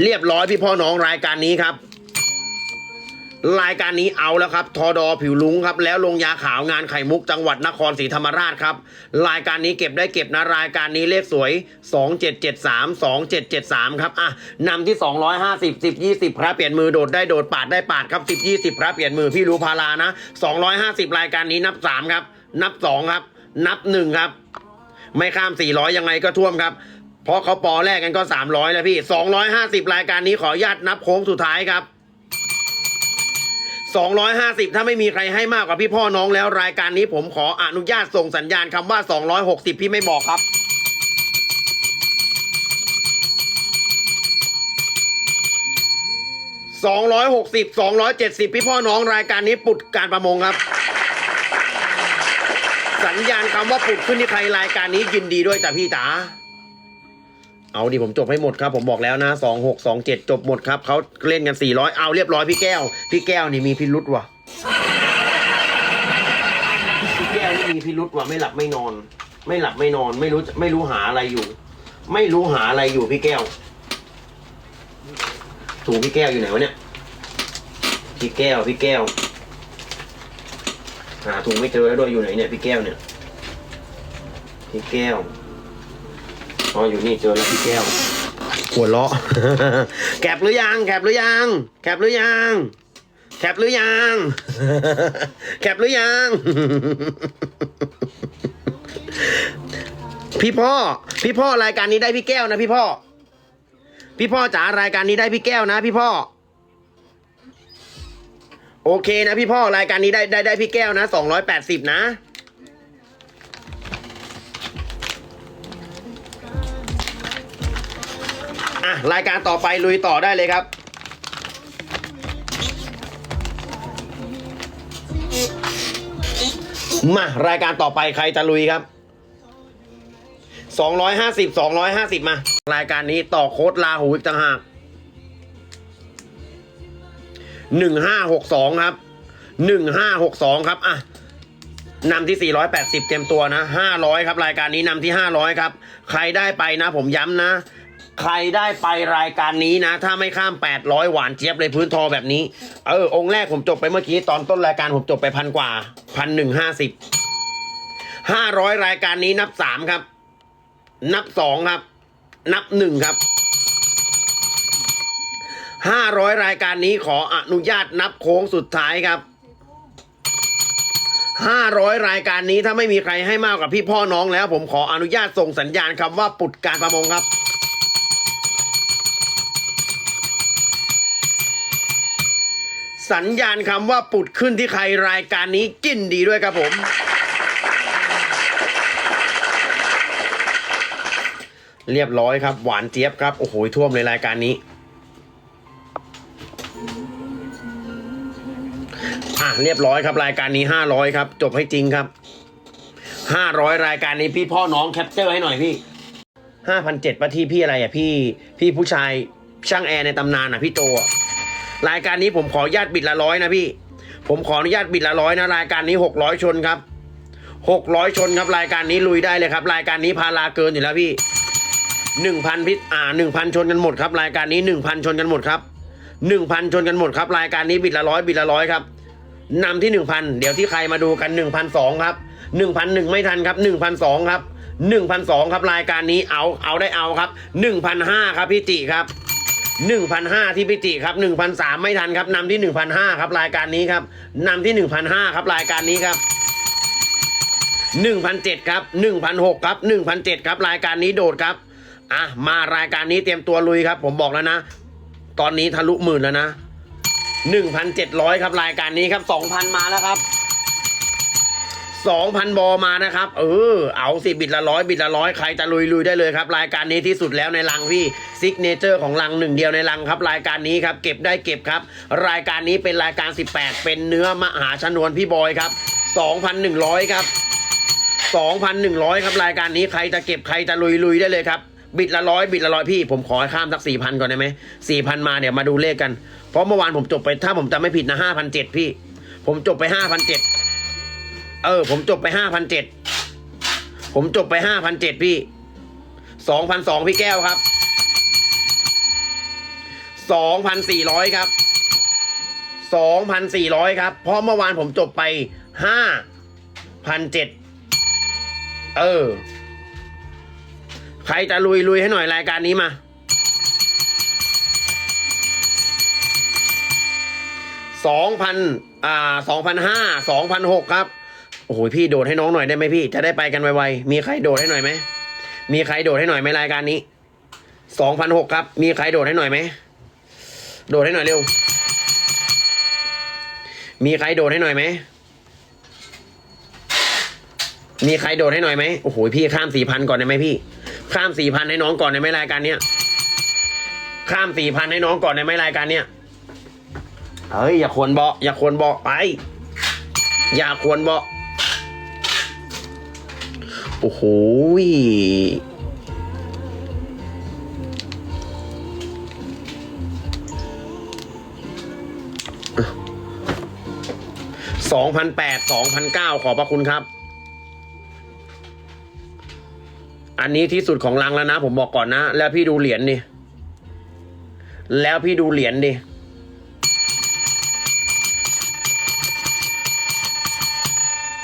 เรียบร้อยพี่พ่อน้องรายการนี้ครับ รายการนี้เอาแล้วครับ ทอดอผิวลุงครับ แล้วลงยาขาวงานไข่มุกจังหวัดนครศรีธรรมราชครับ รายการนี้เก็บได้เก็บนะรายการนี้เลขสวย 2773 2773 ครับอะนำที่ 250 10 20 พระเปลี่ยนมือโดดได้โดดปาดได้ปาดครับ10 20 พระเปลี่ยนมือพี่รู้พารานะ 250 รายการนี้นับ 3 ครับ นับ 2 ครับ นับ 1 ครับ ไม่ข้าม 400 ยังไงก็ท่วมครับ เพราะเขาปอแรกกันก็300แล้วพี่250รายการนี้ขออนุญาตนับโค้งสุดท้ายครับ250ถ้าไม่มีใครให้มากกว่าพี่พ่อน้องแล้วรายการนี้ผมขออนุญาตส่งสัญญาณคำว่า260พี่ไม่บอกครับ260 270พี่พ่อน้องรายการนี้ปุดการประมงครับสัญญาณคำว่าปุดขึ้นที่ใครรายการนี้ยินดีด้วยจ้ะพี่จ๋า เอาดิผมจบให้หมดครับ ผมบอกแล้วนะสองหกสองเจ็ดจบหมดครับเขาเล่นกันสี่ร้อยเอาเรียบร้อยพี่แก้ว พี่แก้วนี่มีพิรุษว่ะพี่แก้วนี่มีพิรุษว่ะไม่หลับไม่นอน ไม่หลับไม่นอน ไม่รู้ไม่รู้หาอะไรอยู่ ไม่รู้หาอะไรอยู่พี่แก้วถูพี่แก้วอยู่ไหนวะเนี่ยพี่แก้วพี่แก้วหาถุงไม่เจอแล้วด้วยอยู่ไหนเนี่ยพี่แก้วเนี่ยพี่แก้ว อ๋ออยู่นี่เจอแล้วพี่แก้ว หัวเราะ แคปหรือยังแคปหรือยังแคปหรือยังแคปหรือยังแคปหรือยังพี่พ่อ พี่พ่อรายการนี้ได้พี่แก้วนะพี่พ่อ พี่พ่อจ๋ารายการนี้ได้พี่แก้วนะ พี่พ่อ โอเคนะพี่พ่อรายการนี้ได้ได้ได้พี่แก้วนะสองร้อยแปดสิบนะ อะรายการต่อไปลุยต่อได้เลยครับ มารายการต่อไปใครจะลุยครับ 250 250 มา รายการนี้ต่อโค้ดลาหูอีกต่างหาก1562 ครับ 1562 ครับ อะนำที่ 480 เต็มตัวนะ 500 ครับ รายการนี้นำที่ 500 ครับ ใครได้ไปนะ ผมย้ำนะ ใครได้ไปรายการนี้นะ ถ้าไม่ข้าม 800 หวานเจี๊ยบเลยพื้นทอแบบนี้ เออ องค์แรกผมจบไปเมื่อกี้ ตอนต้นรายการผมจบไปพันกว่าพันหนึ่งห้าสิบห้าร้อยรายการนี้นับสามครับ นับสองครับ นับหนึ่งครับห้าร้อยรายการนี้ขออนุญาตนับโค้งสุดท้ายครับห้าร้อยรายการนี้ถ้าไม่มีใครให้มากกว่าพี่พ่อน้องแล้ว ผมขออนุญาตส่งสัญญาณคำว่าปุดการประมงครับ สัญญาณคำว่าปุดขึ้นที่ใครรายการนี้จิ้นดีด้วยครับผม เรียบร้อยครับ หวานเจี๊ยบครับ โอ้โหท่วมเลยรายการนี้อะเรียบร้อยครับ รายการนี้ห้าร้อยครับ จบให้จริงครับห้าร้อยรายการนี้พี่พ่อน้องแคปเจอร์ให้หน่อยพี่ห้าพันเจ็ดปะที่พี่อะไรอะพี่ พี่ผู้ชายช่างแอร์ในตำนานอะพี่โจอะ รายการนี้ผมขออนุญาตบิดละร้อยนะพี่ ผมขออนุญาตบิดละร้อยนะรายการนี้หกร้อยชนครับหกร้อยชนครับรายการนี้ลุยได้เลยครับ รายการนี้พาราเกินอยู่แล้วพี่หนึ่งพันพิษอ่าหนึ่งพันชนกันหมดครับ รายการนี้หนึ่งพันชนกันหมดครับหนึ่งพันชนกันหมดครับ รายการนี้บิดละร้อยบิดละร้อยครับนำที่หนึ่งพันเดี๋ยวที่ใครมาดูกันหนึ่งพันสองครับหนึ่งพันหนึ่งไม่ทันครับหนึ่งพันสองครับหนึ่งพันสองครับรายการนี้เอาเอาได้เอาครับหนึ่งพันห้าครับพี่จิครับ หนึ่งพันห้าที่พิจิครับหนึ่งพันสามไม่ทันครับนำที่หนึ่งพันห้าครับ รายการนี้ครับนำที่หนึ่งพันห้าครับรายการนี้ครับหนึ่งพันเจ็ดครับหนึ่งพันหกครับหนึ่งพันเจ็ดครับรายการนี้โดดครับอะมารายการนี้เตรียมตัวลุยครับ ผมบอกแล้วนะ ตอนนี้ทะลุหมื่นแล้วนะหนึ่งพันเจ็ดร้อยครับรายการนี้ครับสองพันมาแล้วครับ สองพันบอมานะครับ เออ เอาสิบิดละร้อยบิดละร้อยใครจะลุยลุยได้เลยครับ รายการนี้ที่สุดแล้วในลังพี่ซิกเนเจอร์ของลังหนึ่งเดียวในลังครับ รายการนี้ครับเก็บได้เก็บครับ รายการนี้เป็นรายการ 18 เป็นเนื้อมหาชนวนพี่บอยครับ 2,100 ครับ 2,100 ครับรายการนี้ใครจะเก็บใครจะลุยลุยได้เลยครับบิดละร้อยบิดละร้อยพี่ ผมขอให้ข้ามสักสี่พันก่อนได้ไหมสี่พันมาเดี๋ยวมาดูเลขกัน เพราะเมื่อวานผมจบไปถ้าผมจำไม่ผิดนะห้าพันเจ็ดพี่ ผมจบไปห้าพันเจ็ด เออ ผมจบไปห้าพันเจ็ดผมจบไปห้าพันเจ็ดพี่สองพันสองพี่แก้วครับสองพันสี่ร้อยครับสองพันสี่ร้อยครับ เพราะเมื่อวานผมจบไปห้าพันเจ็ดเออ ใครจะลุยลุยให้หน่อยรายการนี้มา สองพันอ่าสองพันห้า สองพันหกครับ โอ้โหพี่โดดให้น้องหน่อยได้ไหมพี่ จะได้ไปกันไวๆมีใครโดดให้หน่อยไหมมีใครโดดให้หน่อยไหมรายการนี้สองพันหกครับ มีใครโดดให้หน่อยไหมโดดให้หน่อยเร็ว มีใครโดดให้หน่อยไหมมีใครโดดให้หน่อยไหมโอ้โหพี่ข้ามสี่พันก่อนได้ไหมพี่ ข้ามสี่พันให้น้องก่อนได้ไหมรายการเนี้ยข้ามสี่พันให้น้องก่อนได้ไหมรายการเนี้ยเฮ้ยอย่าควรเบาอย่าควรเบาไป อย่าควรเบา โอ้โหสองพันแปดสองพันเก้าขอบพระคุณครับ อันนี้ที่สุดของรังแล้วนะ ผมบอกก่อนนะ แล้วพี่ดูเหรียญดิแล้วพี่ดูเหรียญดิ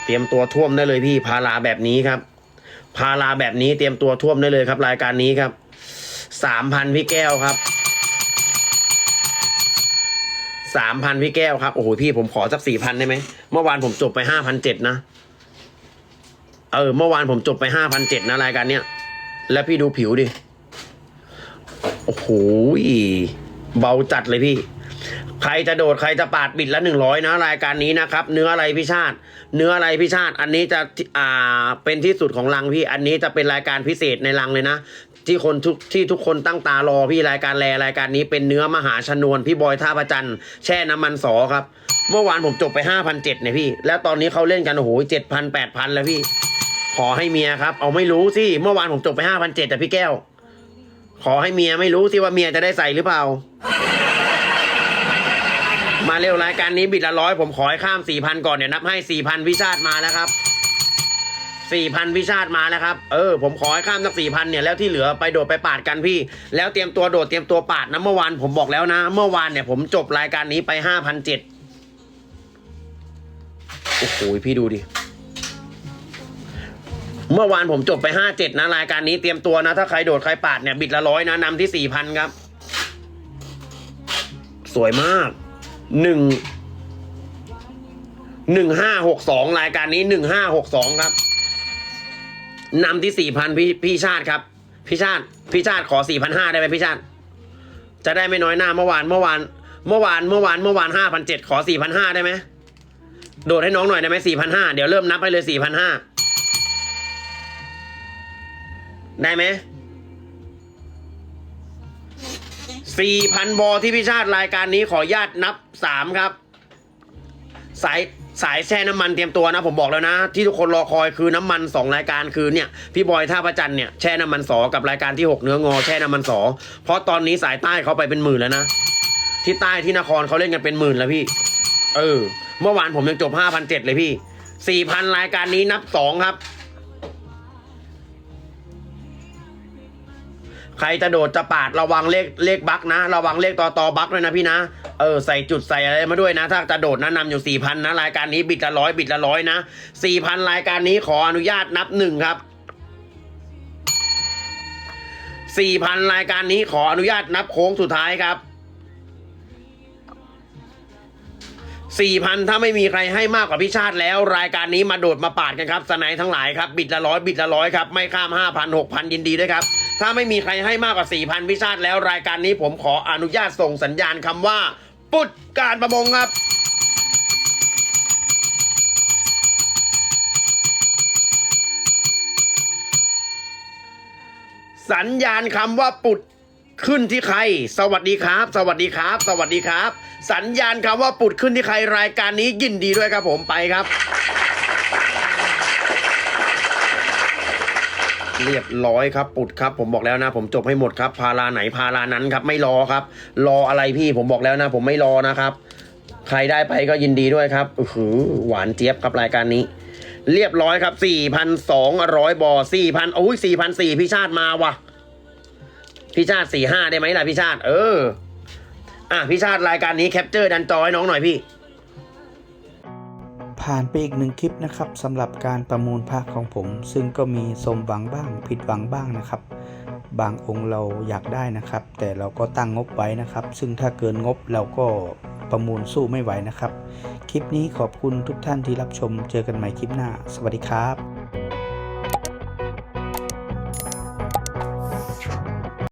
เตรียมตัวท่วมได้เลยพี่พาราแบบนี้ครับ พาราแบบนี้เตรียมตัวท่วมได้เลยครับ รายการนี้ครับสามพันพี่แก้วครับสามพันพี่แก้วครับ โอ้โหพี่ผมขอสักสี่พันได้ไหมเมื่อวานผมจบไปห้าพันเจ็ดนะ เออ เมื่อวานผมจบไปห้าพันเจ็ดนะรายการเนี้ย แล้วพี่ดูผิวดิ โอ้โหเบาจัดเลยพี่ ใครจะโดดใครจะปาดบิดละหนึ่งร้อยนะรายการนี้นะครับ เนื้ออะไรพี่ชาติ เนื้ออะไรพี่ชาติ อันนี้จะอ่าเป็นที่สุดของรังพี่ อันนี้จะเป็นรายการพิเศษในรังเลยนะที่คนทุกที่ทุกคนตั้งตารอพี่รายการแรรายการนี้เป็นเนื้อมหาชนวนพี่บอยท่าประจันทร์แช่น้ำมันสอครับ เมื่อวานผมจบไปห้าพันเจ็ดเนี่ยพี่ แล้วตอนนี้เขาเล่นกันโอ้โหเจ็ดพันแปดพันแล้วพี่ ขอให้เมียครับ เอาไม่รู้สิเมื่อวานผมจบไปห้าพันเจ็ดแต่พี่แก้ว ขอให้เมียไม่รู้สิว่าเมียจะได้ใส่หรือเปล่า มาเร็วรายการนี้บิดละร้อยผมขอให้ข้ามสี่พันก่อนเดี๋ยนับให้สี่พันวิชาติมาแล้วครับสี่พันวิชาติมาแล้วครับ เออผมขอให้ข้ามสักสี่พันเนี่ยแล้วที่เหลือไปโดดไปปาดกันพี่ แล้วเตรียมตัวโดดเตรียมตัวปาดนะเมื่อวานผมบอกแล้วนะ เมื่อวานเนี่ยผมจบรายการนี้ไปห้าพันเจ็ดโอ้โหพี่ดูดิเมื่อวานผมจบไปห้าเจ็ดนะรายการนี้เตรียมตัวนะ ถ้าใครโดดใครปาดเนี่ยบิดละร้อยนะนำที่สี่พันครับ สวยมาก หนึ่งหนึ่งห้าหกสองรายการนี้หนึ่งห้าหกสองครับนำที่สี่พันพี่พี่ชาติครับ พี่ชาติ พี่ชาติขอสี่พันห้าได้ไหมพี่ชาติ จะได้ไม่น้อยหน้าเมื่อวานเมื่อวาน เมื่อวานเมื่อวานเมื่อวานห้าพันเจ็ดขอสี่พันห้าได้ไหมโดดให้น้องหน่อยได้ไหมสี่พันห้าเดี๋ยวเริ่มนับไปเลยสี่พันห้าได้ไหม สี่พันบอที่พี่ชาติรายการนี้ขออนุญาตนับสามครับ สายสายแช่น้ำมันเตรียมตัวนะ ผมบอกแล้วนะ ที่ทุกคนรอคอยคือน้ำมันสองรายการคือเนี่ยพี่บอยท่าประจันเนี่ยแช่น้ำมันสอกับรายการที่หกเนื้องอแช่น้ำมันสอเพราะตอนนี้สายใต้เขาไปเป็นหมื่นแล้วนะ ที่ใต้ที่นครเขาเล่นกันเป็นหมื่นแล้วพี่ เออ เมื่อวานผมยังจบห้าพันเจ็ดเลยพี่สี่พันรายการนี้นับสองครับ ใครจะโดดจะปาดระวังเลขเลขบั๊กนะ ระวังเลขต่อต่อบั๊กด้วยนะพี่นะเออใส่จุดใส่อะไรมาด้วยนะ ถ้าจะโดดนะนำอยู่สี่พันนะรายการนี้บิดละร้อยบิดละร้อยนะสี่พันรายการนี้ขออนุญาตนับหนึ่งครับสี่พันรายการนี้ขออนุญาตนับโค้งสุดท้ายครับสี่พันถ้าไม่มีใครให้มากกว่าพี่ชาติแล้ว รายการนี้มาโดดมาปาดกันครับสไนด์ทั้งหลายครับ บิดละร้อยบิดละร้อยครับ ไม่ข้ามห้าพันหกพันยินดีด้วยครับ ถ้าไม่มีใครให้มากกว่าสี่พันพิชาติแล้วรายการนี้ผมขออนุญาตส่งสัญญาณคำว่า ปุดการประมงครับสัญญาณคำว่าปุดขึ้นที่ใคร สวัสดีครับ สวัสดีครับ สวัสดีครับ สัญญาณคำว่าปุดขึ้นที่ใครรายการนี้ยินดีด้วยครับผมไปครับ เรียบร้อยครับปุดครับ ผมบอกแล้วนะ ผมจบให้หมดครับ พาราไหนพารานั้นครับ ไม่รอครับ รออะไรพี่ผมบอกแล้วนะ ผมไม่รอนะครับ ใครได้ไปก็ยินดีด้วยครับอือหือหวานเจี๊ยบครับรายการนี้ เรียบร้อยครับสี่พันสองร้อยบอสี่พันโอ้ยสี่พันสี่พี่ชาติมาว่ะพี่ชาติสี่ห้าได้ไหมล่ะพี่ชาติ เออ อะพี่ชาติรายการนี้แคปเจอร์ดันจอให้น้องหน่อยพี่ ผ่านไปอีกหนึ่งคลิปนะครับสำหรับการประมูลพระของผม ซึ่งก็มีสมหวังบ้างผิดหวังบ้างนะครับ บางองค์เราอยากได้นะครับ แต่เราก็ตั้งงบไว้นะครับ ซึ่งถ้าเกินงบเราก็ประมูลสู้ไม่ไหวนะครับ คลิปนี้ขอบคุณทุกท่านที่รับชมเจอกันใหม่คลิปหน้า สวัสดีครับ